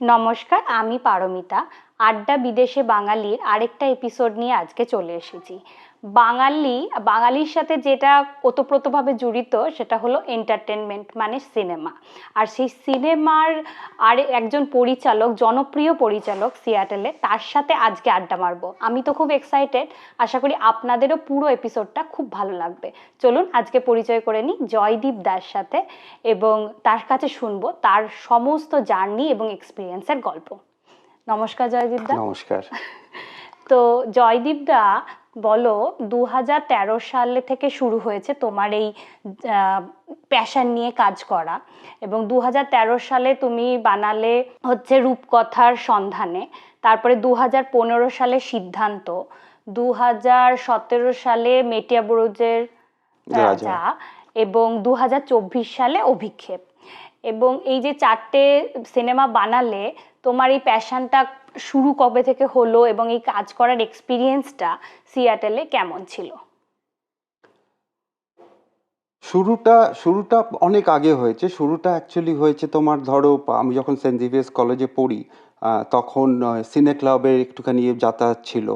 নমস্কার আমি পারমিতা। আড্ডা বিদেশে বাঙালির আরেকটা এপিসোড নিয়ে আজকে চলে এসেছি। বাঙালি বাঙালির সাথে যেটা ওতপ্রোতভাবে জড়িত সেটা হলো এন্টারটেনমেন্ট মানে সিনেমা আর সেই সিনেমার আর একজন পরিচালক জনপ্রিয় পরিচালক সিয়াটেলে তার সাথে আজকে আড্ডা মারবো। আমি তো খুব এক্সাইটেড আশা করি আপনাদেরও পুরো এপিসোডটা খুব ভালো লাগবে। চলুন আজকে পরিচয় করে নিই জয়দীপ দার সাথে এবং তার কাছে শুনব তার সমস্ত জার্নি এবং এক্সপিরিয়েন্সের গল্প। নমস্কার জয়দীপ দা। নমস্কার। তো জয়দীপ দা বলো দু হাজার তেরো সালে থেকে শুরু হয়েছে তোমার এই প্যাশন নিয়ে কাজ করা। এবং দু হাজার তেরো সালে তুমি বানালে হচ্ছে রূপকথার সন্ধানে। তারপরে দু হাজার পনেরো সালে সিদ্ধান্ত। দু হাজার সতেরো সালে মেটিয়া বুরুজের রাজা। রাজা এবং দু হাজার চব্বিশ সালে অভিক্ষেপ। এবং এই যে চারটে সিনেমা বানালে তোমার এই প্যাশনটা শুরু কবে থেকে হলো এবং এই কাজ করার এক্সপিরিয়েন্সটা সিয়াটেলে কেমন ছিল? শুরুটা শুরুটা অনেক আগে হয়েছে। শুরুটা অ্যাকচুয়ালি হয়েছে তোমার ধরো, আমি যখন সেন্ট জেভিয়ার্স কলেজে পড়ি তখন সিনে ক্লাবের একটুখানি যাতায়াত ছিল।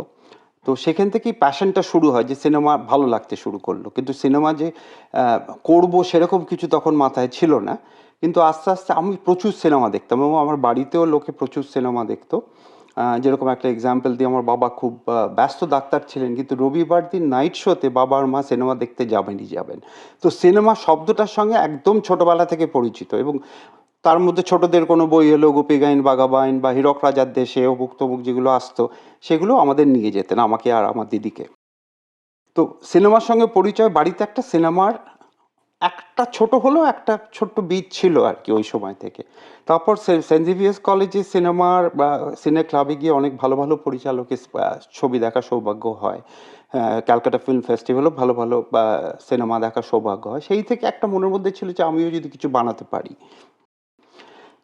তো সেখান থেকেই প্যাশনটা শুরু হয় যে সিনেমা ভালো লাগতে শুরু করল। কিন্তু সিনেমা যে করব সেরকম কিছু তখন মাথায় ছিল না। কিন্তু আস্তে আস্তে আমি প্রচুর সিনেমা দেখতাম এবং আমার বাড়িতেও লোকে প্রচুর সিনেমা দেখতো। যেরকম একটা এক্সাম্পল দিয়ে আমার বাবা খুব ব্যস্ত ডাক্তার ছিলেন, কিন্তু রবিবার দিন নাইট শোতে বাবা আর মা সিনেমা দেখতে যাবেনই যাবেন। তো সিনেমা শব্দটার সঙ্গে একদম ছোটবেলা থেকে পরিচিত এবং তার মধ্যে ছোটদের কোনো বই হলো, গোপী গাইন বাগাবাইন বা হীরক রাজার দেশে অমুক তমুক যেগুলো আসতো, সেগুলো আমাদের নিয়ে যেতেন, আমাকে আর আমার দিদিকে। তো সিনেমার সঙ্গে পরিচয়, বাড়িতে একটা সিনেমার একটা ছোট হলেও একটা ছোট্ট বীজ ছিল আর কি ওই সময় থেকে। তারপর সেন্ট জেভিয়ার্স কলেজে সিনেমার বা সিনে ক্লাবে গিয়ে অনেক ভালো ভালো পরিচালকের ছবি দেখার সৌভাগ্য হয়। ক্যালকাটা ফিল্ম ফেস্টিভ্যালও ভালো ভালো সিনেমা দেখার সৌভাগ্য হয়। সেই থেকে একটা মনের মধ্যে ছিল যে আমিও যদি কিছু বানাতে পারি।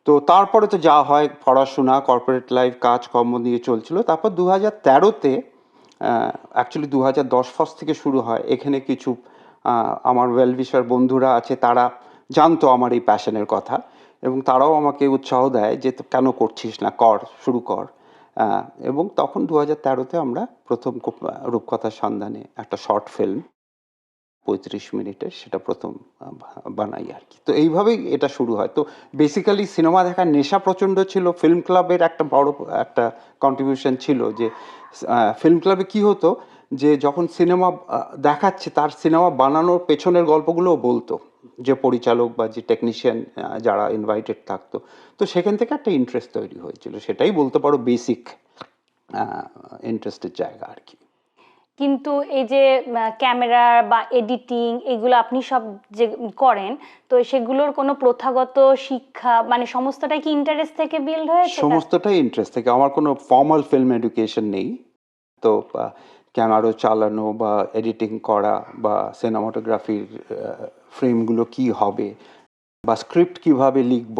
তো তারপরে তো যা হয়, পড়াশোনা কর্পোরেট লাইফ কাজকর্ম নিয়ে চলছিল। তারপর দু হাজার তেরোতে অ্যাকচুয়ালি দু হাজার দশ ফার্স্ট থেকে শুরু হয়। এখানে কিছু আমার ওয়েলভিশার বন্ধুরা আছে, তারা জানতো আমার এই প্যাশনের কথা এবং তারাও আমাকে উৎসাহ দেয় যে কেন করছিস না? কর, শুরু কর। এবং তখন দু হাজার তেরোতে আমরা প্রথম রূপকথার সন্ধানে একটা শর্ট ফিল্ম পঁয়ত্রিশ মিনিটের, সেটা প্রথম বানাই আর কি। তো এইভাবেই এটা শুরু হয়। তো বেসিক্যালি সিনেমা দেখার নেশা প্রচণ্ড ছিল। ফিল্ম ক্লাবের একটা বড়, একটা কন্ট্রিবিউশন ছিল যে ফিল্ম ক্লাবে কি হতো? যে যখন সিনেমা দেখাচ্ছে তার সিনেমা বানানোর পেছনের গল্পগুলোও বলতো যে পরিচালক বা যে টেকনিশিয়ান যারা ইনভাইটেড থাকতো। তো সেখান থেকে একটা ইন্টারেস্ট তৈরি হয়েছিল সেটাই বলতে পারো বেসিক ইন্টারেস্টের জায়গা আর কি। কিন্তু এই যে ক্যামেরা বা এডিটিং এগুলো আপনি সব যে করেন তো সেগুলোর কোনো প্রথাগত শিক্ষা মানে সমস্তটাই কি ইন্টারেস্ট থেকে বিল্ড হয়েছে? সমস্তটাই ইন্টারেস্ট থেকে। আমার কোনো ফর্মাল ফিল্ম এডুকেশন নেই। তো ক্যামেরা চালানো বা এডিটিং করা বা সিনেমাটোগ্রাফির ফ্রেমগুলো কি হবে বা স্ক্রিপ্ট কীভাবে লিখব,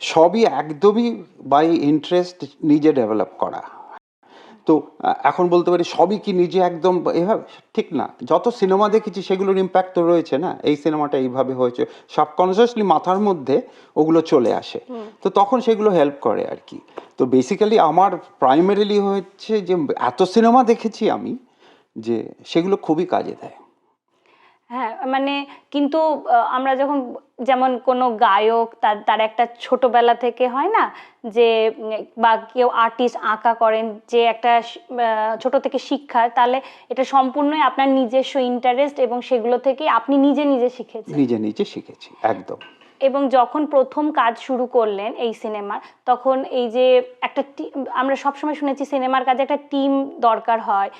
সবই একদমই বাই ইন্টারেস্ট নিজে ডেভেলপ করা। তো এখন বলতে পারি সবই কি নিজে একদম এভাবে? ঠিক না। যত সিনেমা দেখেছি সেগুলোর ইম্প্যাক্ট তো রয়েছে না? এই সিনেমাটা এইভাবে হয়েছে। সাবকনসিয়াসলি মাথার মধ্যে ওগুলো চলে আসে। তো তখন সেগুলো হেল্প করে আর কি। তো বেসিক্যালি আমার প্রাইমারিলি হচ্ছে যে এত সিনেমা দেখেছি আমি যে সেগুলো খুবই কাজে দেয়। হ্যাঁ মানে কিন্তু আমরা যখন যেমন কোনো গায়ক তার তার একটা ছোটবেলা থেকে হয় না, যে, বা কেউ আর্টিস্ট আঁকা করেন, যে একটা ছোট থেকে শিক্ষা, তাহলে এটা সম্পূর্ণই আপনার নিজস্ব ইন্টারেস্ট এবং সেগুলো থেকে আপনি নিজে নিজে শিখেছেন। নিজে নিজে শিখেছি, একদম। এবং যখন প্রথম কাজ শুরু করলেন এই সিনেমার তখন এই যে একটা আমরা সবসময় শুনেছি সিনেমার কাজে একটা টিম দরকার হয়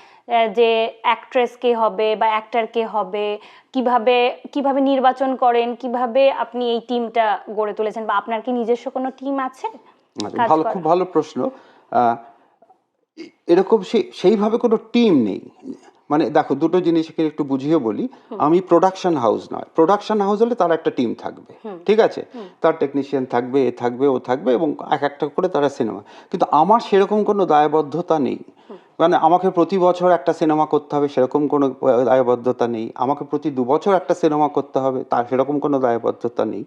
যে অ্যাক্ট্রেস কে হবে বা অ্যাক্টার কে হবে কীভাবে কীভাবে নির্বাচন করেন কীভাবে আপনি এই টিমটা গড়ে তুলেছেন বা আপনার কি নিজস্ব কোনো টিম আছে? আচ্ছা, ভালো খুব ভালো প্রশ্ন। এরকম সেইভাবে কোনো টিম নেই। মানে দেখো দুটো জিনিস এখানে একটু বুঝিয়ে বলি। আমি প্রোডাকশন হাউস নয়। প্রোডাকশন হাউস হলে তার একটা টিম থাকবে। ঠিক আছে? তার টেকনিশিয়ান থাকবে এ থাকবে ও থাকবে এবং এক একটা করে তারা সিনেমা কিন্তু আমার সেরকম কোনো দায়বদ্ধতা নেই। মানে আমাকে প্রতি বছর একটা সিনেমা করতে হবে সেরকম কোনো দায়বদ্ধতা নেই। আমাকে প্রতি দু বছর একটা সিনেমা করতে হবে তার সেরকম কোনো দায়বদ্ধতা নেই।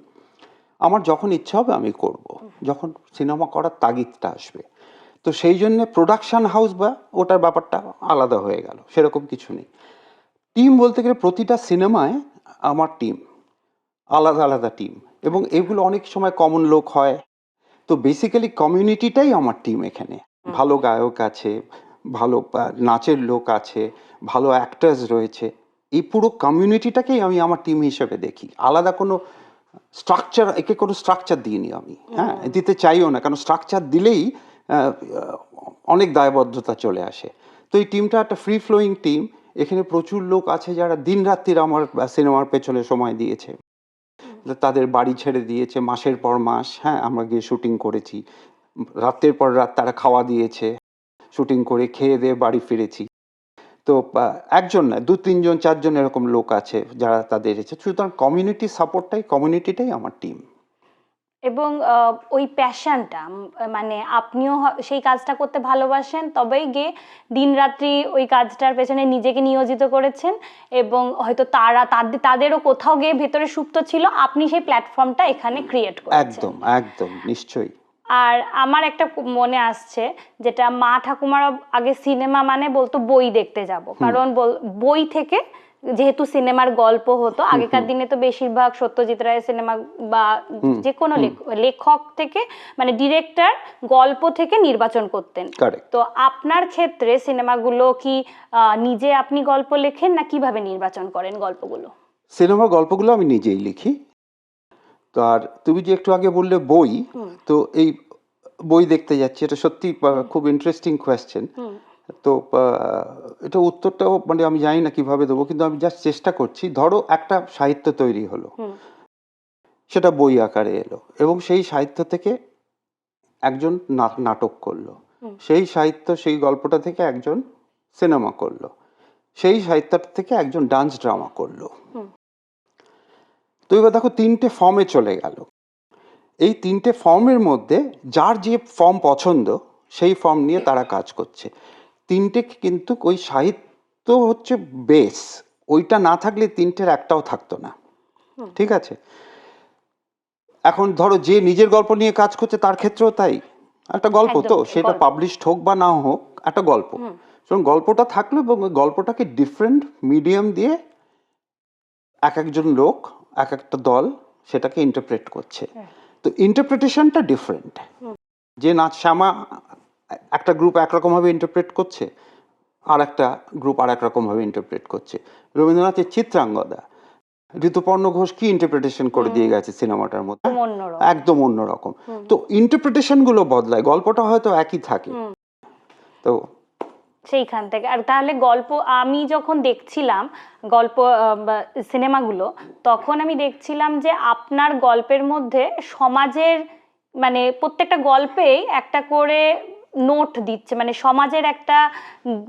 আমার যখন ইচ্ছা হবে আমি করব। যখন সিনেমা করার তাগিদটা আসবে। তো সেই জন্য প্রোডাকশান হাউস বা ওটার ব্যাপারটা আলাদা হয়ে গেল সেরকম কিছু নেই। টিম বলতে গেলে প্রতিটা সিনেমায় আমার টিম আলাদা আলাদা টিম এবং এগুলো অনেক সময় কমন লোক হয়। তো বেসিক্যালি কমিউনিটিটাই আমার টিম এখানে। ভালো গায়ক আছে ভালো নাচের লোক আছে ভালো অ্যাক্টার্স রয়েছে। এই পুরো কমিউনিটিটাকেই আমি আমার টিম হিসেবে দেখি। আলাদা কোনো স্ট্রাকচার একে কোনো স্ট্রাকচার দিইনি আমি। হ্যাঁ দিতে চাইও না কারণ স্ট্রাকচার দিলেই অনেক দায়বদ্ধতা চলে আসে। তো এই টিমটা একটা ফ্রি ফ্লোয়িং টিম এখানে প্রচুর লোক আছে যারা দিন রাত্রির আমার সিনেমার পেছনে সময় দিয়েছে। তাদের বাড়ি ছেড়ে দিয়েছে মাসের পর মাস হ্যাঁ আমরা গিয়ে শুটিং করেছি। রাতের পর রাত তারা খাওয়া দিয়েছে শুটিং করে খেয়ে দিয়ে বাড়ি ফিরেছি। তো একজন না দু, তিনজন, চারজন এরকম লোক আছে যারা তাদের সুতরাং কমিউনিটি সাপোর্টটাই কমিউনিটিটাই আমার টিম এবং ওই প্যাশনটা মানে আপনিও সেই কাজটা করতে ভালোবাসেন তবেই গিয়ে দিনরাত্রি ওই কাজটার পেছনে নিজেকে নিয়োজিত করেছেন এবং হয়তো তারা তাদের তাদেরও কোথাও গিয়ে ভেতরে সুপ্ত ছিল আপনি সেই প্ল্যাটফর্মটা এখানে ক্রিয়েট করেছেন। একদম একদম নিশ্চয়ই। আর আমার একটা মনে আসছে যেটা মা ঠাকুমারা আগে সিনেমা মানে বলতো বই দেখতে যাব। কারণ বল- বই থেকে যেহেতু সিনেমার গল্প হতো আগেকার দিনে তো বেশিরভাগ সত্যজিৎ রায়ের সিনেমা বা যে কোনো লেখক থেকে মানে ডিরেক্টর গল্প থেকে নির্বাচন করতেন। তো আপনার ক্ষেত্রে সিনেমাগুলো কি নিজে আপনি গল্প লেখেন না কীভাবে নির্বাচন করেন গল্পগুলো? সিনেমার গল্পগুলো আমি নিজেই লিখি। তো আর তুমি যে একটু আগে বললে বই তো এই বই দেখতে যাচ্ছি এটা সত্যি খুব ইন্টারেস্টিং কোয়েশ্চেন তো এটা উত্তরটাও মানে আমি জানি না কীভাবে দেবো কিন্তু আমি জাস্ট চেষ্টা করছি। ধরো একটা সাহিত্য তৈরি হলো। সেটা বই আকারে এলো এবং সেই সাহিত্য থেকে একজন নাটক করল। সেই সাহিত্য সেই গল্পটা থেকে একজন সিনেমা করল। সেই সাহিত্যটা থেকে একজন ডান্স ড্রামা করল। তো এবার দেখো তিনটে ফর্মে চলে গেল। এই তিনটে ফর্মের মধ্যে যার যে ফর্ম পছন্দ সেই ফর্ম নিয়ে তারা কাজ করছে। তিনটে কিন্তু ওই সাহিত্য হচ্ছে বেস ওইটা না থাকলে তিনটের একটাও থাকতো না। ঠিক আছে? এখন ধরো যে নিজের গল্প নিয়ে কাজ করছে তার ক্ষেত্রেও তাই। একটা গল্প তো সেটা। পাবলিশড হোক বা না হোক একটা গল্প। সুতরাং গল্পটা থাকল এবং গল্পটাকে ডিফারেন্ট মিডিয়াম দিয়ে এক একজন লোক এক একটা দল সেটাকে ইন্টারপ্রেট করছে। হ্যাঁ। তো ইন্টারপ্রিটেশনটা ডিফারেন্ট যে নাচ শ্যামা একটা গ্রুপ একরকমভাবে ইন্টারপ্রেট করছে আর একটা গ্রুপ আর এক রকমভাবে ইন্টারপ্রেট করছে রবীন্দ্রনাথের চিত্রাঙ্গদা ঋতুপর্ণ ঘোষ কি ইন্টারপ্রিটেশন করে দিয়ে গেছে সিনেমাটার মধ্যে? একদম অন্যরকম। তো ইন্টারপ্রিটেশনগুলো বদলায় গল্পটা হয়তো একই থাকে। তো সেইখান থেকে। আর তাহলে গল্প আমি যখন দেখছিলাম গল্প সিনেমাগুলো তখন আমি দেখছিলাম যে আপনার গল্পের মধ্যে সমাজের মানে প্রত্যেকটা গল্পেই একটা করে নোট দিচ্ছে মানে সমাজের একটা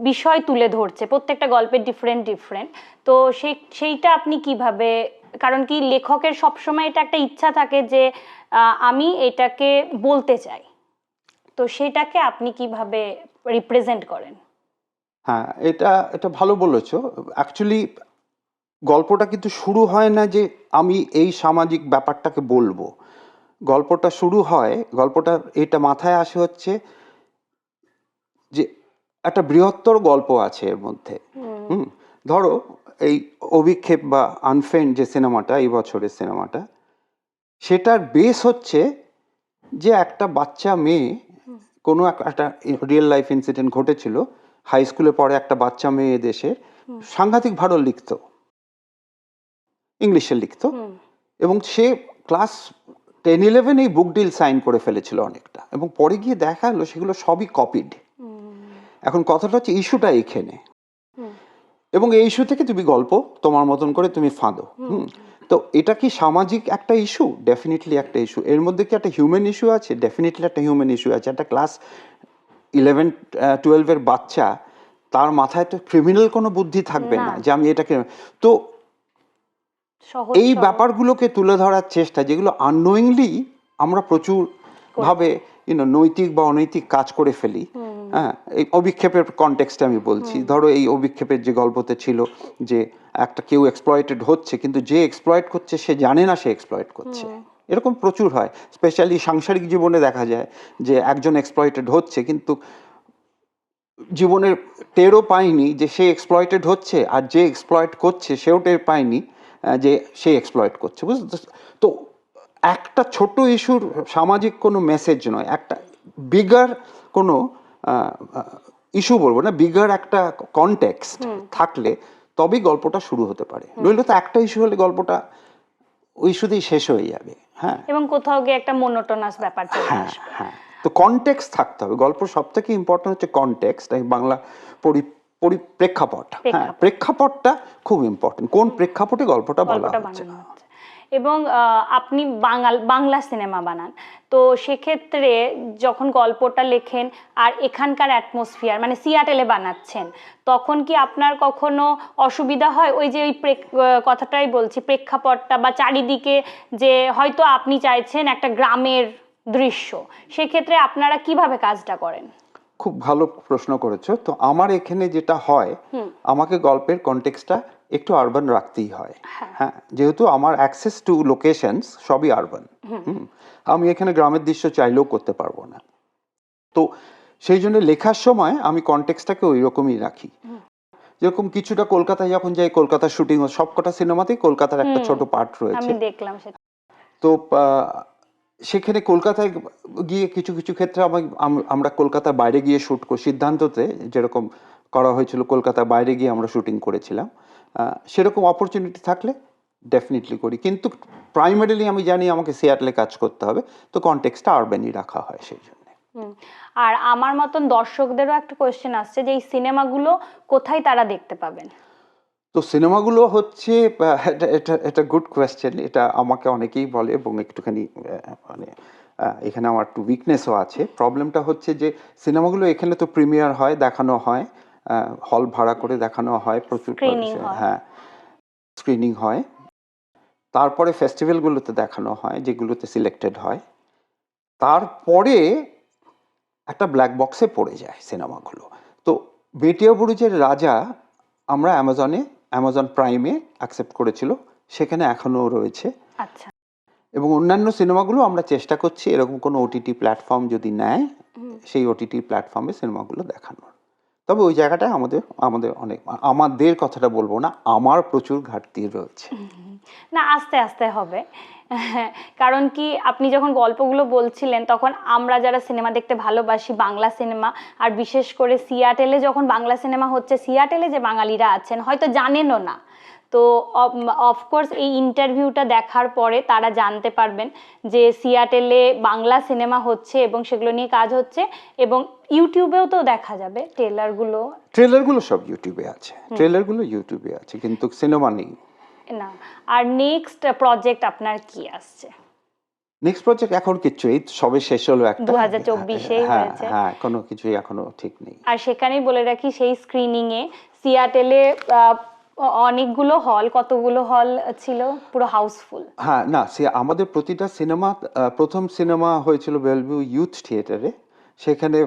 বিষয় তুলে ধরছে, প্রত্যেকটা গল্পের ডিফারেন্ট ডিফারেন্ট তো সেই, সেইটা আপনি কীভাবে, কারণ কি লেখকের সবসময় এটা একটা ইচ্ছা থাকে যে আমি এটাকে বলতে চাই। তো সেটাকে আপনি কীভাবে রিপ্রেজেন্ট করেন? হ্যাঁ এটা এটা ভালো বলেছ। অ্যাকচুয়ালি গল্পটা কিন্তু শুরু হয় না যে আমি এই সামাজিক ব্যাপারটাকে বলব। গল্পটা শুরু হয় গল্পটা এটা মাথায় আসে হচ্ছে যে একটা বৃহত্তর গল্প আছে এর মধ্যে। হুম। ধরো এই অভিক্ষেপ বা আনফেন্ড যে সিনেমাটা এই বছরের সিনেমাটা সেটার বেস হচ্ছে যে একটা বাচ্চা মেয়ে কোনো একটা রিয়েল লাইফ ইনসিডেন্ট ঘটেছিল হাই স্কুলে পড়ে একটা বাচ্চা মেয়ে দেশে সাংঘাতিক ভালো লিখতো। ইংলিশে লিখতো। এবং সে ক্লাস টেন ইলেভেন এই বুক ডিল সাইন করে ফেলেছিল অনেকটা। এবং পরে গিয়ে দেখা গেলো সেগুলো সবই কপিড এখন কথাটা হচ্ছে ইস্যুটা এইখানে হুম। এবং এই ইস্যু থেকে তুমি গল্প তোমার মতন করে তুমি ফাঁদো। হুম। তো এটা কি সামাজিক একটা ইস্যু? ডেফিনেটলি একটা ইস্যু। এর মধ্যে কি একটা হিউম্যান ইস্যু আছে? ডেফিনেটলি একটা হিউম্যান ইস্যু আছে। একটা ক্লাস ইলেভেন টুয়েলভের বাচ্চা তার মাথায় তো ক্রিমিনাল কোনো বুদ্ধি থাকবে না। না। যে আমি এটাকে তো এই ব্যাপারগুলোকে তুলে ধরার চেষ্টা যেগুলো আননোয়িংলি আমরা প্রচুর ভাবে ইউনো নৈতিক বা অনৈতিক কাজ করে ফেলি। হ্যাঁ এই অভিক্ষেপের কনটেক্সটে আমি বলছি। ধরো এই অভিক্ষেপের যে গল্পতে ছিল যে একটা কেউ এক্সপ্লয়েটেড হচ্ছে কিন্তু যে এক্সপ্লয়েট করছে সে জানে না সে এক্সপ্লয়েট করছে। এরকম প্রচুর হয়। স্পেশালি সাংসারিক জীবনে দেখা যায় যে একজন এক্সপ্লয়েটেড হচ্ছে কিন্তু জীবনের টেরও পায়নি যে সে এক্সপ্লয়েটেড হচ্ছে আর যে এক্সপ্লয়েট করছে সেও টের পায়নি যে সে এক্সপ্লয়েট করছে। বুঝতে তো একটা ছোট ইস্যুর সামাজিক কোনো মেসেজ নয় একটা বিগার কোনো ইস্যু বলব না বিগার একটা কনটেক্সট থাকলে তবেই গল্পটা শুরু হতে পারে। নইলে তো একটা ইস্যু হলে গল্পটা ওই ইস্যুতেই শেষ হয়ে যাবে হ্যাঁ। এবং কোথাও গিয়ে একটা মোনোটোনাস ব্যাপার চলে হ্যাঁ আসবে। হ্যাঁ। তো কনটেক্সট থাকতে হবে। গল্প সব থেকে ইম্পর্টেন্ট হচ্ছে কনটেক্সট বাংলা পরি পরি- প্রেক্ষাপট। হ্যাঁ প্রেক্ষাপটটা খুব ইম্পর্টেন্ট কোন প্রেক্ষাপটে গল্পটা বলা হচ্ছে। এবং আপনি বাঙাল বাংলা সিনেমা বানান। তো সেক্ষেত্রে যখন গল্পটা লেখেন আর এখানকার অ্যাটমসফিয়ার মানে সিয়াটেলে বানাচ্ছেন তখন কি আপনার কখনো অসুবিধা হয়? ওই যে ওই কথাটাই বলছি প্রেক্ষাপটটা বা চারিদিকে যে হয়তো আপনি চাইছেন একটা গ্রামের দৃশ্য সেক্ষেত্রে আপনারা কীভাবে কাজটা করেন? খুব ভালো প্রশ্ন করেছ। তো আমার এখানে যেটা হয় আমাকে গল্পের কনটেক্সটটা একটু আরবান রাখতেই হয়। হ্যাঁ। যেহেতু আমার অ্যাক্সেস টু লোকেশনস সবই আরবান আমি এখানে গ্রামের দৃশ্য চাইলেও করতে পারব না। তো সেই জন্য লেখার সময় আমি কনটেক্সটটাকে ওই রকমই রাখি যেরকম কিছুটা কলকাতায় যখন যাই কলকাতার শুটিং সবকটা সিনেমাতেই কলকাতার একটা ছোট পার্ট রয়েছে। দেখলাম তো সেখানে কলকাতায় গিয়ে কিছু কিছু ক্ষেত্রে আমা- আমরা কলকাতার বাইরে গিয়ে শ্যুট করি। সিদ্ধান্ততে যেরকম করা হয়েছিল কলকাতার বাইরে গিয়ে আমরা শুটিং করেছিলাম। সেরকম অপরচুনিটি থাকলে ডেফিনেটলি করি। কিন্তু প্রাইমারিলি আমি জানি আমাকে সিয়াটলে কাজ করতে হবে তো কনটেক্সটটা আরবেনই রাখা হয় সেই জন্য। আর আমার মতন দর্শকদেরও একটা কোয়েশ্চেন আসছে যে এই সিনেমাগুলো কোথায় তারা দেখতে পাবেন? তো সিনেমাগুলো হচ্ছে এটা এটা এটা গুড কোয়েশ্চেন এটা আমাকে অনেকেই বলে এবং একটুখানি মানে এখানে আমার একটু উইকনেসও আছে। প্রবলেমটা হচ্ছে যে সিনেমাগুলো এখানে তো প্রিমিয়ার হয় দেখানো হয়। হল ভাড়া করে দেখানো হয় প্রচুর হ্যাঁ। স্ক্রিনিং হয়। তারপরে ফেস্টিভ্যালগুলোতে দেখানো হয় যেগুলোতে সিলেক্টেড হয়। তারপরে একটা ব্ল্যাক বক্সে পড়ে যায় সিনেমাগুলো তো বেটিয়া বুরুজের রাজা আমরা অ্যামাজনে অ্যামাজন প্রাইমে অ্যাকসেপ্ট করেছিল সেখানে এখনও রয়েছে। আচ্ছা। এবং অন্যান্য সিনেমাগুলো আমরা চেষ্টা করছি এরকম কোনো ওটিটি প্ল্যাটফর্ম যদি নেয় সেই ওটিটি প্ল্যাটফর্মে সিনেমাগুলো দেখানোর। তবে ওই জায়গাটায় আমাদের আমাদের অনেক, আমাদের কথাটা বলব না, আমার প্রচুর ঘাটতি রয়েছে। না, আস্তে আস্তে হবে। কারণ কি, আপনি যখন গল্পগুলো বলছিলেন, তখন আমরা যারা সিনেমা দেখতে ভালোবাসি, বাংলা সিনেমা, আর বিশেষ করে সিয়াটেলে যখন বাংলা সিনেমা হচ্ছে, সিয়াটেলে যে বাঙালিরা আছেন, হয়তো জানেনও না। তো অফকোর্স এই ইন্টারভিউটা দেখার পরে তারা জানতে পারবেন যে সিয়াটেলে বাংলা সিনেমা হচ্ছে এবং সেগুলো নিয়ে কাজ হচ্ছে এবং ইউটিউবেও তো দেখা যাবে ট্রেলারগুলো। ট্রেলারগুলো সব ইউটিউবে আছে। ট্রেলারগুলো ইউটিউবে আছে কিন্তু সিনেমা নেই। না আর নেক্সট প্রজেক্ট আপনার কি আসছে? নেক্সট প্রজেক্ট এখন কিচ্ছু এই সবে শেষ হলো একটা। 2024 এই হ্যাঁ হয়েছে। হ্যাঁ কোনো কিছুই এখনও ঠিক নেই। আর সেখানেই বলে রাখি সেই স্ক্রিনিং এ সিয়াটেলে অনেকগুলো হল কতগুলো হল ছিল? পুরো হাউসফুল হ্যাঁ না, সে আমাদের প্রতিটা সিনেমা প্রথম সিনেমা হয়েছিল বেলভিউ ইউথ থিয়েটারে সেখানে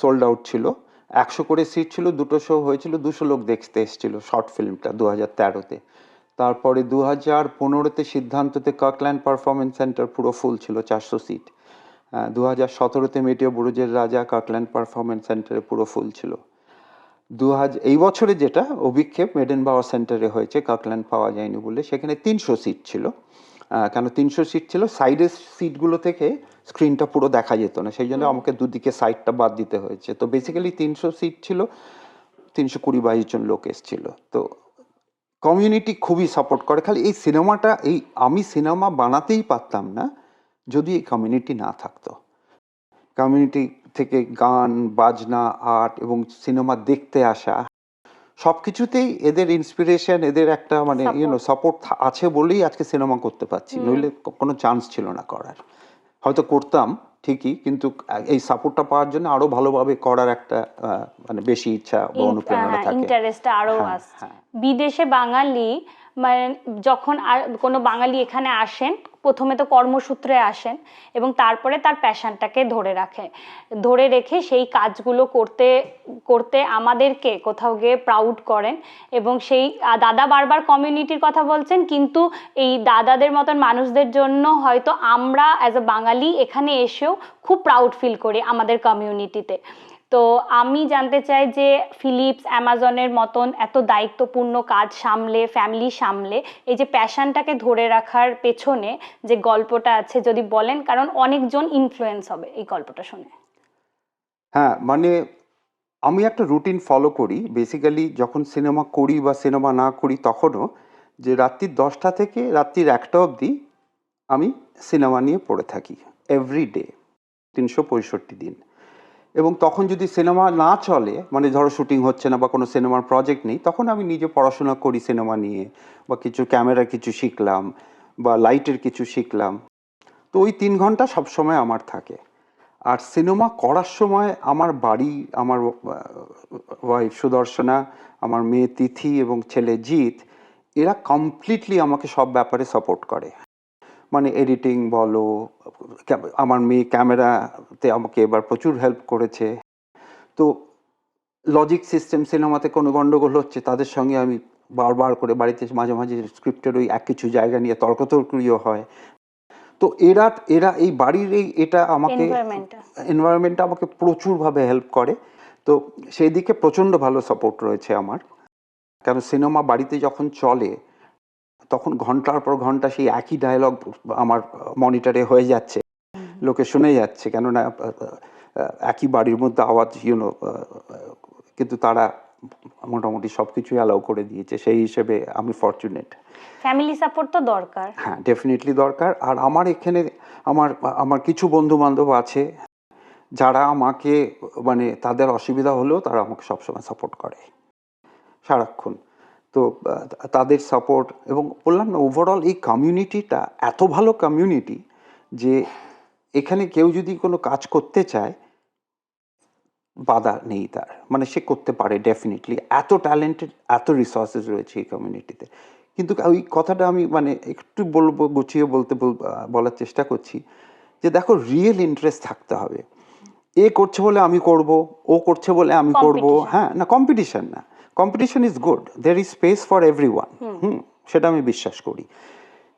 সোল্ড আউট ছিল। একশো করে সিট ছিল, দুটো শো হয়েছিল, দুশো লোক দেখতে এসেছিল শর্ট ফিল্মটা দু হাজার তেরোতে। তারপরে দু হাজার পনেরোতে সিদ্ধান্ততে কাকল্যান্ড পারফরমেন্স সেন্টার পুরো ফুল ছিল, চারশো সিট দু হাজার সতেরোতে মেটিও বুরুজের রাজা কাকল্যান্ড পারফরমেন্স সেন্টারে পুরো ফুল ছিল। দু হাজার এই বছরে যেটা অভিক্ষেপ মেডেন বাওয়ার সেন্টারে হয়েছে কাকল্যান্ড পাওয়া যায়নি বলে। সেখানে তিনশো সিট ছিল। কেন তিনশো সিট ছিল? সাইডের সিটগুলো থেকে স্ক্রিনটা পুরো দেখা যেত না। সেই জন্য আমাকে দুদিকে সাইডটা বাদ দিতে হয়েছে। তো বেসিক্যালি তিনশো সিট ছিল তিনশো কুড়ি বাইশ জন লোক এসেছিল। তো কমিউনিটি খুবই সাপোর্ট করে। খালি এই সিনেমাটা এই আমি সিনেমা বানাতেই পারতাম না যদি এই কমিউনিটি না থাকতো। কমিউনিটি থেকে গান বাজনা আর্ট এবং সিনেমা দেখতে আসা সব কিছুতেই এদের ইন্সপিরেশন এদের একটা মানে ইউনো সাপোর্ট আছে বলেই আজকে সিনেমা করতে পারছি। নইলে কোনো চান্স ছিল না করার। হয়তো করতাম ঠিকই কিন্তু এই সাপোর্টটা পাওয়ার জন্য আরও ভালোভাবে করার একটা মানে বেশি ইচ্ছা বা অনুপ্রেরণা থাকে। ইন্টারেস্ট আরও হ্যাঁ, আসছে। হ্যাঁ। বিদেশে বাঙালি মানে যখন আর কোনো বাঙালি এখানে আসেন প্রথমে তো কর্মসূত্রে আসেন এবং তারপরে তার প্যাশনটাকে ধরে রাখে। ধরে রেখে সেই কাজগুলো করতে করতে আমাদেরকে কোথাও গিয়ে প্রাউড করেন এবং সেই দাদা বারবার কমিউনিটির কথা বলছেন, কিন্তু এই দাদাদের মতন মানুষদের জন্য হয়তো আমরা অ্যাজ আ বাঙালি এখানে এসেও খুব প্রাউড ফিল করি আমাদের কমিউনিটিতে তো আমি জানতে চাই যে ফিলিপস অ্যামাজনের মতন এত দায়িত্বপূর্ণ কাজ সামলে ফ্যামিলি সামলে, এই যে প্যাশনটাকে ধরে রাখার পেছনে যে গল্পটা আছে, যদি বলেন, কারণ অনেকজন ইনফ্লুয়েন্স হবে এই গল্পটা শুনে। হ্যাঁ মানে আমি একটা রুটিন ফলো করি। বেসিক্যালি যখন সিনেমা করি বা সিনেমা না করি তখনও যে রাত্রির দশটা থেকে রাত্রির একটা অবধি আমি সিনেমা নিয়ে পড়ে থাকি। এভরি ডে তিনশো পঁয়ষট্টি দিন। এবং তখন যদি সিনেমা না চলে মানে ধরো শুটিং হচ্ছে না বা কোনো সিনেমার প্রজেক্ট নেই, তখন আমি নিজে পড়াশোনা করি সিনেমা নিয়ে বা কিছু ক্যামেরা কিছু শিখলাম বা লাইটের কিছু শিখলাম। তো ওই তিন ঘণ্টা সবসময় আমার থাকে। আর সিনেমা করার সময় আমার বাড়ি, আমার ওয়াইফ সুদর্শনা, আমার মেয়ে তিথি এবং ছেলে জিৎ, এরা কমপ্লিটলি আমাকে সব ব্যাপারে সাপোর্ট করে। মানে এডিটিং বলো আমার মেয়ে ক্যামেরাতে আমাকে এবার প্রচুর হেল্প করেছে। তো লজিক সিস্টেম সিনেমাতে কোনো গন্ডগোল হচ্ছে তাদের সঙ্গে আমি বারবার করে বাড়িতে মাঝে মাঝে স্ক্রিপ্টের ওই এক কিছু জায়গা নিয়ে তর্কতর্কিও হয়। তো এরা এরা এই বাড়ির এই এটা আমাকে এনভায়রনমেন্টটা আমাকে প্রচুরভাবে হেল্প করে। তো সেই দিকে প্রচণ্ড ভালো সাপোর্ট রয়েছে আমার। কেন সিনেমা বাড়িতে যখন চলে তখন ঘণ্টার পর ঘণ্টা সেই একই ডায়লগ আমার মনিটরে হয়ে যাচ্ছে। লোকে শুনে যাচ্ছে কেননা একই বাড়ির মধ্যে আওয়াজ ইউনো কিন্তু তারা মোটামুটি সব কিছুই অ্যালাউ করে দিয়েছে। সেই হিসেবে আমি ফর্চুনেট ফ্যামিলি সাপোর্ট তো দরকার। হ্যাঁ ডেফিনেটলি দরকার। আর আমার এখানে আমার আমার কিছু বন্ধু বান্ধব আছে যারা আমাকে মানে তাদের অসুবিধা হলেও তারা আমাকে সবসময় সাপোর্ট করে। সারাক্ষণ। তো তাদের সাপোর্ট এবং বললাম না ওভারঅল এই কমিউনিটিটা এত ভালো কমিউনিটি যে এখানে কেউ যদি কোনো কাজ করতে চায় বাধা নেই তার। মানে সে করতে পারে ডেফিনেটলি এত ট্যালেন্টেড এত রিসোর্সেস রয়েছে এই কমিউনিটিতে কিন্তু ওই কথাটা আমি মানে একটু বলব গুছিয়ে বলতে বল- বলার চেষ্টা করছি যে দেখো রিয়েল ইন্টারেস্ট থাকতে হবে। এ করছে বলে আমি করব ও করছে বলে আমি করব। হ্যাঁ না কম্পিটিশন না। Competition is good there is space for everyone hmm সেটা আমি বিশ্বাস করি।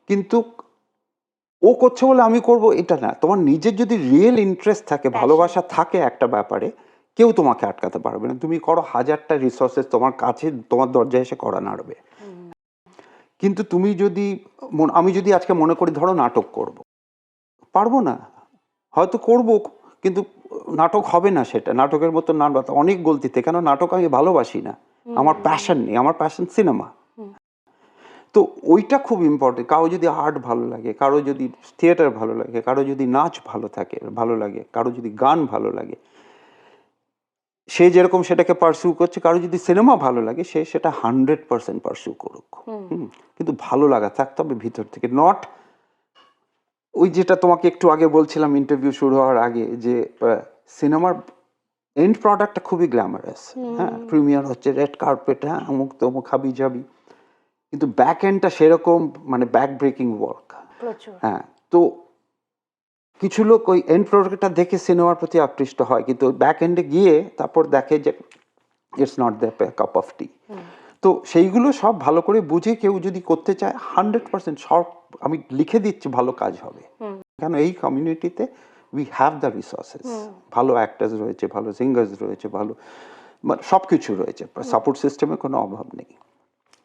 কিন্তু ও করছে বলে আমি করব এটা না। তোমার নিজের যদি রিয়েল ইন্টারেস্ট থাকে ভালোবাসা থাকে একটা ব্যাপারে কেউ তোমাকে আটকাতে পারবে না। তুমি করো হাজারটা রিসোর্সেস তোমার কাছে তোমার দরজায় এসে করা নাড়বে। কিন্তু তুমি যদি আমি যদি আজকে মনে করি ধরো নাটক করব। পারব না। হয়তো করব কিন্তু নাটক হবে না সেটা। নাটকের মতো না অনেক গলতিতে। কেন? নাটক আমি ভালোবাসি না। আমার প্যাশন নেই আমার প্যাশন সিনেমা তো ওইটা খুব ইম্পর্টেন্ট কারও যদি আর্ট ভালো লাগে কারও যদি থিয়েটার ভালো লাগে কারও যদি নাচ ভালো থাকে ভালো লাগে কারও যদি গান ভালো লাগে সে যেরকম সেটাকে পারসিউ করছে কারও যদি সিনেমা ভালো লাগে সে সেটা হান্ড্রেড পার্সেন্ট পারসিউ করুক। হুম, কিন্তু ভালো লাগা থাকতে হবে ভিতর থেকে। নট ওই যেটা তোমাকে একটু আগে বলছিলাম ইন্টারভিউ শুরু হওয়ার আগে যে সিনেমার এন্ড প্রোডাক্টটা খুবই গ্ল্যামারাস হ্যাঁ প্রিমিয়ার হচ্ছে রেড কার্পেট হ্যাঁ অমুক তমুক হাবি যাবি কিন্তু ব্যাক এন্ডটা সেরকম মানে ব্যাক ব্রেকিং ওয়ার্ক হ্যাঁ তো কিছু লোক ওই এন্ড প্রোডাক্টটা দেখে সিনেমার প্রতি আকৃষ্ট হয় কিন্তু ব্যাক এন্ডে গিয়ে তারপর দেখে যে it's not the cup of tea তো সেইগুলো সব ভালো করে বুঝে কেউ যদি করতে চায় হান্ড্রেড পার্সেন্ট সব আমি লিখে দিচ্ছি ভালো কাজ হবে। কেন এই কমিউনিটিতে উই হ্যাভ দ্য রিসোর্সেস ভালো অ্যাক্টার্স রয়েছে ভালো সিঙ্গার্স রয়েছে ভালো সব কিছু রয়েছে। সাপোর্ট সিস্টেমে কোনো অভাব নেই।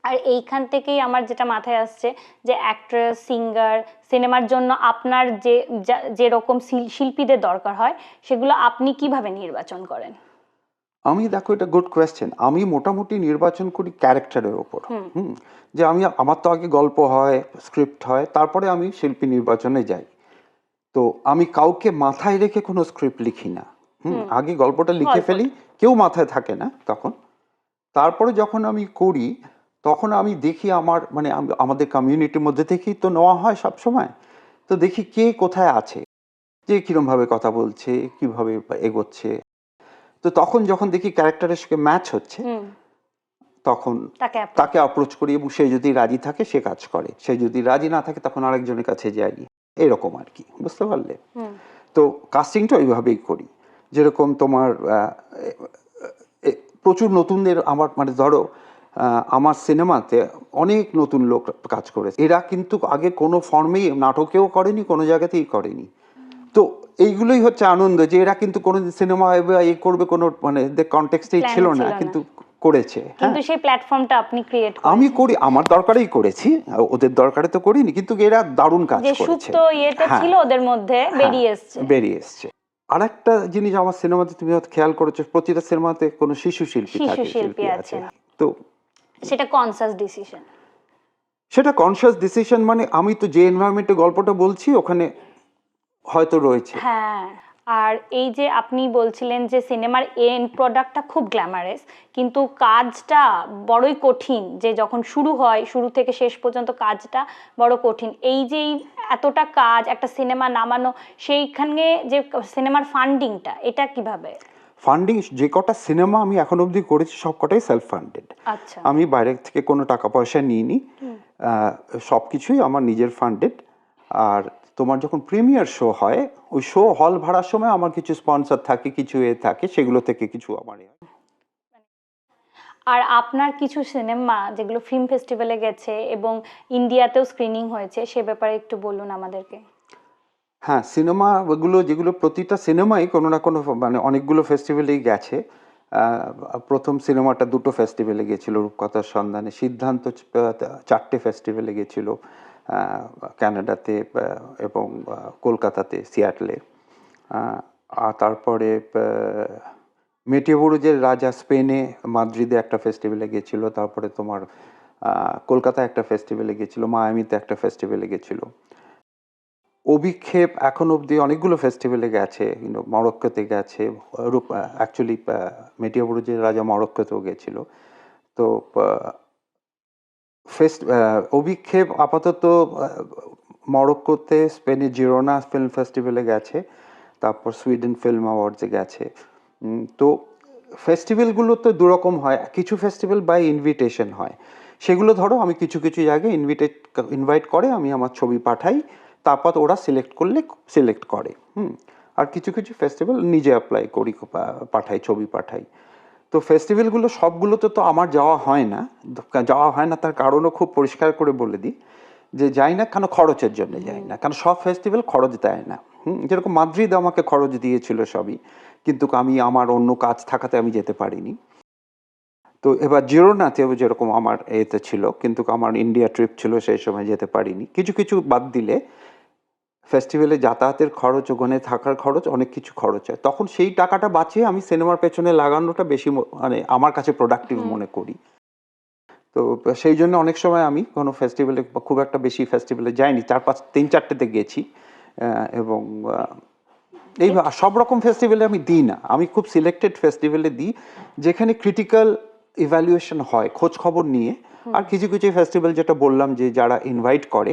আর এইখান থেকেই আমার যেটা মাথায় আসছে যে অ্যাক্ট্রেস সিঙ্গার সিনেমার জন্য আপনার যে যা- যেরকম শিল- শিল্পীদের দরকার হয় সেগুলো আপনি কীভাবে নির্বাচন করেন? আমি দেখো এটা গুড কোয়েশ্চেন আমি মোটামুটি নির্বাচন করি ক্যারেক্টারের ওপর। হুম। যে আমি আমার তো আগে গল্প হয় স্ক্রিপ্ট হয় তারপরে আমি শিল্পী নির্বাচনে যাই। তো আমি কাউকে মাথায় রেখে কোনো স্ক্রিপ্ট লিখি না। হুম আগে গল্পটা লিখে ফেলি কেউ মাথায় থাকে না তখন। তারপরে যখন আমি করি তখন আমি দেখি আমার মানে আমাদের কমিউনিটির মধ্যে থেকেই তো নেওয়া হয় সব সময় তো দেখি কে কোথায় আছে যে কিরম ভাবে কথা বলছে কীভাবে এগোচ্ছে। তো তখন যখন দেখি ক্যারেক্টারের সঙ্গে ম্যাচ হচ্ছে তখন তাকে অ্যাপ্রোচ করি এবং সে যদি রাজি থাকে সে কাজ করে। সে যদি রাজি না থাকে তখন আরেকজনের কাছে যাই। এরকম আর কি বুঝতে পারলে? তো কাস্টিংটা ওইভাবেই করি। যেরকম তোমার প্রচুর নতুনদের আমার মানে ধরো আমার সিনেমাতে অনেক নতুন লোক কাজ করেছে। এরা কিন্তু আগে কোনো ফর্মেই নাটকেও করেনি কোনো জায়গাতেই করেনি। তো এইগুলোই হচ্ছে আনন্দ যে এরা কিন্তু কোনো সিনেমা এ করবে কোনো মানে কনটেক্সটেই ছিল না। কিন্তু করেছে হ্যাঁ। কিন্তু সেই প্ল্যাটফর্মটা আপনি ক্রিয়েট আমি করি আমার দরকারেই করেছি ওদের দরকারে তো করিনি কিন্তু এরা দারুণ কাজ যে করেছে। সুপ্ত ইয়েটা হ্যাঁ। ছিল ওদের মধ্যে বেরিয়ে এসছে। বেরিয়ে এসছে। আর একটা জিনিস আমার সিনেমাতে তুমি হয়তো খেয়াল করেছ প্রতিটা সিনেমাতে কোনো শিশু শিল্পী শিশু থাকে শিল্পী শিল্পী আছে। তো সেটা কনসাস ডিসিশন সেটা কনসিয়াস ডিসিশন মানে আমি তো যে এনভায়রনমেন্টে গল্পটা বলছি ওখানে হয়তো রয়েছে। হ্যাঁ। আর এই যে আপনি বলছিলেন যে সিনেমার এন্ড প্রোডাক্টটা খুব গ্ল্যামারাস কিন্তু কাজটা বড়ই কঠিন যে যখন শুরু হয় শুরু থেকে শেষ পর্যন্ত কাজটা বড় কঠিন। এই যে এতটা কাজ একটা সিনেমা নামানো সেইখানে যে সিনেমার ফান্ডিংটা এটা কীভাবে? ফান্ডিং যে কটা সিনেমা আমি এখন অবধি করেছি সব কটাই সেলফ ফান্ডেড আচ্ছা। আমি বাইরে থেকে কোনো টাকা পয়সা নিইনি। সব কিছুই আমার নিজের ফান্ডেড আর তোমার যখন প্রিমিয়ার শো হয় ওই শো হল ভাড়ার সময় আমার কিছু স্পন্সর থাকে কিছু এ থাকে সেগুলো থেকে কিছু আমার আর আপনার কিছু সিনেমা যেগুলো ফিল্ম ফেস্টিভ্যালে গেছে এবং ইন্ডিয়াতেও স্ক্রিনিং হয়েছে সে ব্যাপারে একটু বলুন আমাদেরকে। হ্যাঁ সিনেমা ওগুলো যেগুলো প্রতিটা সিনেমাই কোনো না কোনো মানে অনেকগুলো ফেস্টিভ্যালেই গেছে। প্রথম সিনেমাটা দুটো ফেস্টিভ্যালে গেছিল রূপকথার সন্ধানে। সিদ্ধান্ত চারটে ফেস্টিভ্যালে গেছিল। আহ, কানাডাতে এবং কলকাতাতে সিয়াটলে। আর তারপরে মেটিয়াবুরুজের রাজা স্পেনে মাদ্রিদে একটা ফেস্টিভ্যালে গেছিল তারপরে তোমার কলকাতায় একটা ফেস্টিভ্যালে গেছিল মায়ামিতে একটা ফেস্টিভ্যালে গেছিল। অভিক্ষেপ এখন অবধি অনেকগুলো ফেস্টিভ্যালে গেছে মরক্কোতে গেছে অ্যাকচুয়ালি মেটিয়াবুরুজের রাজা মরক্কোতেও গেছিল। তো ফেস্ট অভিক্ষেপ আপাতত মরক্কোতে স্পেনে জিরোনা ফিল্ম ফেস্টিভ্যালে গেছে, তারপর সুইডেন ফিল্ম অ্যাওয়ার্ডসে গেছে। তো ফেস্টিভ্যালগুলো তো দুরকম হয়, কিছু ফেস্টিভ্যাল বাই ইনভিটেশন হয়। সেগুলো ধরো, আমি কিছু কিছু জায়গায় ইনভিটেট, ইনভাইট করে, আমি আমার ছবি পাঠাই, তারপর ওরা সিলেক্ট করলে সিলেক্ট করে। হুম, আর কিছু কিছু ফেস্টিভ্যাল নিজে অ্যাপ্লাই করি পাঠাই, ছবি পাঠাই। তো ফেস্টিভ্যালগুলো সবগুলোতে তো আমার যাওয়া হয় না। যাওয়া হয় না তার কারণও খুব পরিষ্কার করে বলে দিই যে যাই না কেন খরচের জন্য যাই না। কারণ সব ফেস্টিভ্যাল খরচ দেয় না। হুম, যেরকম মাদ্রিদ আমাকে খরচ দিয়েছিল সবই, কিন্তু আমি আমার অন্য কাজ থাকাতে আমি যেতে পারিনি। তো এবার জিরোনাতেও যেরকম আমার এতে ছিল, কিন্তু আমার ইন্ডিয়া ট্রিপ ছিল সেই সময় যেতে পারিনি। কিছু কিছু বাদ দিলে ফেস্টিভ্যালে যাতায়াতের খরচ ওখানে থাকার খরচ অনেক কিছু খরচ হয়। তখন সেই টাকাটা বাঁচিয়ে আমি সিনেমার পেছনে লাগানোটা বেশি মানে আমার কাছে প্রোডাক্টিভ মনে করি। তো সেই জন্য অনেক সময় আমি কোনো ফেস্টিভ্যালে খুব একটা বেশি ফেস্টিভ্যালে যাইনি। চার পাঁচ তিন চারটেতে গেছি। এবং এই সব রকম ফেস্টিভ্যালে আমি দিই না। আমি খুব সিলেক্টেড ফেস্টিভ্যালে দিই। যেখানে ক্রিটিক্যাল ইভ্যালুয়েশন হয় খোঁজ খবর নিয়ে। আর কিছু কিছু ফেস্টিভ্যাল যেটা বললাম যে যারা ইনভাইট করে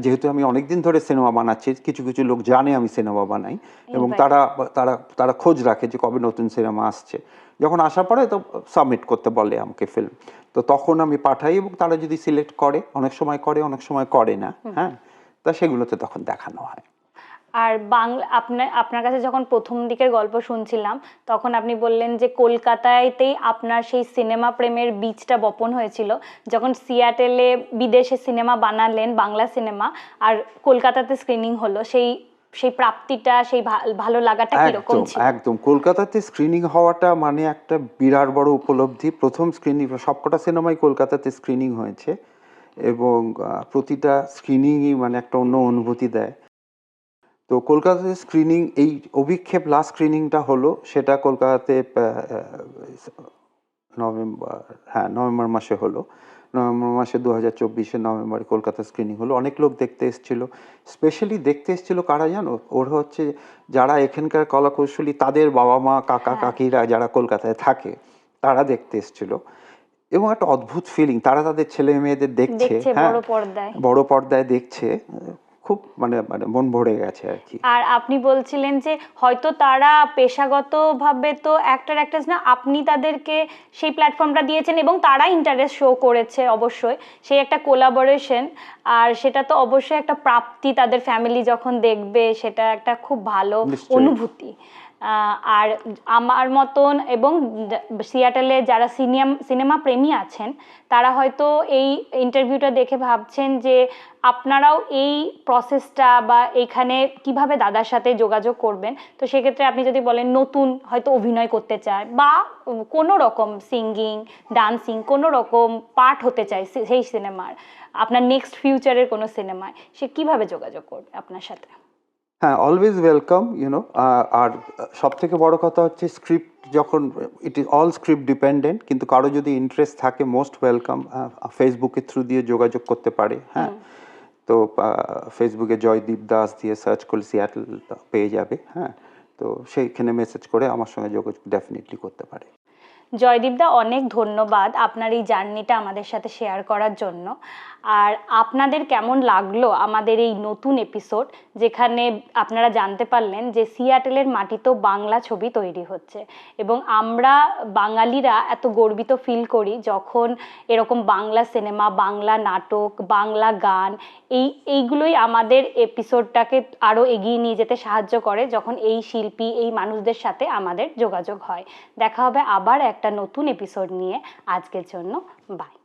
যেহেতু আমি অনেকদিন ধরে সিনেমা বানাচ্ছি কিছু কিছু লোক জানে আমি সিনেমা বানাই এবং তারা তারা তারা খোঁজ রাখে যে কবে নতুন সিনেমা আসছে। যখন আসার পরে তো সাবমিট করতে বলে আমাকে ফিল্ম তো তখন আমি পাঠাই এবং তারা যদি সিলেক্ট করে অনেক সময় করে অনেক সময় করে না হ্যাঁ? তা সেগুলোতে তখন দেখানো হয়। আর বাংলা আপনার আপনার কাছে যখন প্রথম দিকের গল্প শুনছিলাম তখন আপনি বললেন যে কলকাতায়তেই আপনার সেই সিনেমা প্রেমের বীজটা বপন হয়েছিল। যখন সিয়াটেলে বিদেশে সিনেমা বানালেন বাংলা সিনেমা আর কলকাতাতে স্ক্রিনিং হলো সেই সেই প্রাপ্তিটা সেই ভালো লাগাটা কীরকম ছিল? একদম। কলকাতাতে স্ক্রিনিং হওয়াটা মানে একটা বিরাট বড় উপলব্ধি। প্রথম স্ক্রিনিং সবকটা সিনেমাই কলকাতাতে স্ক্রিনিং হয়েছে এবং প্রতিটা স্ক্রিনিংই মানে একটা অন্য অনুভূতি দেয়। তো কলকাতাতে স্ক্রিনিং এই অভিক্ষেপ লাস্ট স্ক্রিনিংটা হলো সেটা কলকাতাতে নভেম্বর হ্যাঁ নভেম্বর মাসে হলো। নভেম্বর মাসে দু হাজার চব্বিশে নভেম্বরে কলকাতা স্ক্রিনিং হলো। অনেক লোক দেখতে এসেছিল। স্পেশালি দেখতে এসেছিল কারা জানো? ওর হচ্ছে যারা এখানকার কলাকৌশলী তাদের বাবা মা কাকা হ্যাঁ। কাকিরা যারা কলকাতায় থাকে তারা দেখতে এসেছিল। এবং একটা অদ্ভুত ফিলিং তারা তাদের ছেলে মেয়েদের দেখছে হ্যাঁ। বড় পর্দায় দেখছে। খুব মানে মানে মন ভরে গেছে আর কি। আর আপনি বলছিলেন যে হয়তো তারা পেশাগতভাবে তো অ্যাক্টর অ্যাক্ট্রেস না আপনি তাদেরকে সেই প্ল্যাটফর্মটা দিয়েছেন এবং তারা ইন্টারেস্ট শো করেছে অবশ্যই সেই একটা কোলাবোরেশন আর সেটা তো অবশ্যই একটা প্রাপ্তি তাদের ফ্যামিলি যখন দেখবে সেটা একটা খুব ভালো অনুভূতি। আর আমার মতন এবং সিয়াটেলে যারা সিনিয়াম সিনেমা প্রেমী আছেন, তারা হয়তো এই ইন্টারভিউটা দেখে ভাবছেন যে আপনারাও এই প্রসেসটা বা এইখানে কীভাবে দাদার সাথে যোগাযোগ করবেন? তো সেক্ষেত্রে আপনি যদি বলেন নতুন হয়তো অভিনয় করতে চায় বা কোনো রকম সিঙ্গিং ডান্সিং কোনো রকম পার্ট হতে চায় সেই সিনেমার, আপনার নেক্সট ফিউচারের কোনো সিনেমায়, সে কীভাবে যোগাযোগ করবে আপনার সাথে? হ্যাঁ অলওয়েজ ওয়েলকাম ইউনো আর সব থেকে বড় কথা হচ্ছে স্ক্রিপ্ট যখন it is all script dependent কিন্তু কারও যদি ইন্টারেস্ট থাকে মোস্ট ওয়েলকাম ফেসবুকের থ্রু দিয়ে যোগাযোগ করতে পারে হ্যাঁ। তো ফেসবুকে জয়দীপ দাস দিয়ে সার্চ করলে সিয়াটল পেয়ে যাবে হ্যাঁ। তো সেইখানে মেসেজ করে আমার সঙ্গে যোগাযোগ ডেফিনেটলি করতে পারে। জয়দীপদা অনেক ধন্যবাদ আপনার এই জার্নিটা আমাদের সাথে শেয়ার করার জন্য। আর আপনাদের কেমন লাগল আমাদের এই নতুন এপিসোড যেখানে আপনারা জানতে পারলেন যে সিয়াটেলের মাটিতেও বাংলা ছবি তৈরি হচ্ছে? এবং আমরা বাঙালিরা এত গর্বিত ফিল করি যখন এরকম বাংলা সিনেমা বাংলা নাটক, বাংলা গান, এই, এইগুলোই আমাদের এপিসোডটাকে আরও এগিয়ে নিয়ে যেতে সাহায্য করে যখন এই শিল্পী, এই মানুষদের সাথে আমাদের যোগাযোগ হয়। দেখা হবে আবার একটা নতুন এপিসোড নিয়ে। আজকের জন্য বাই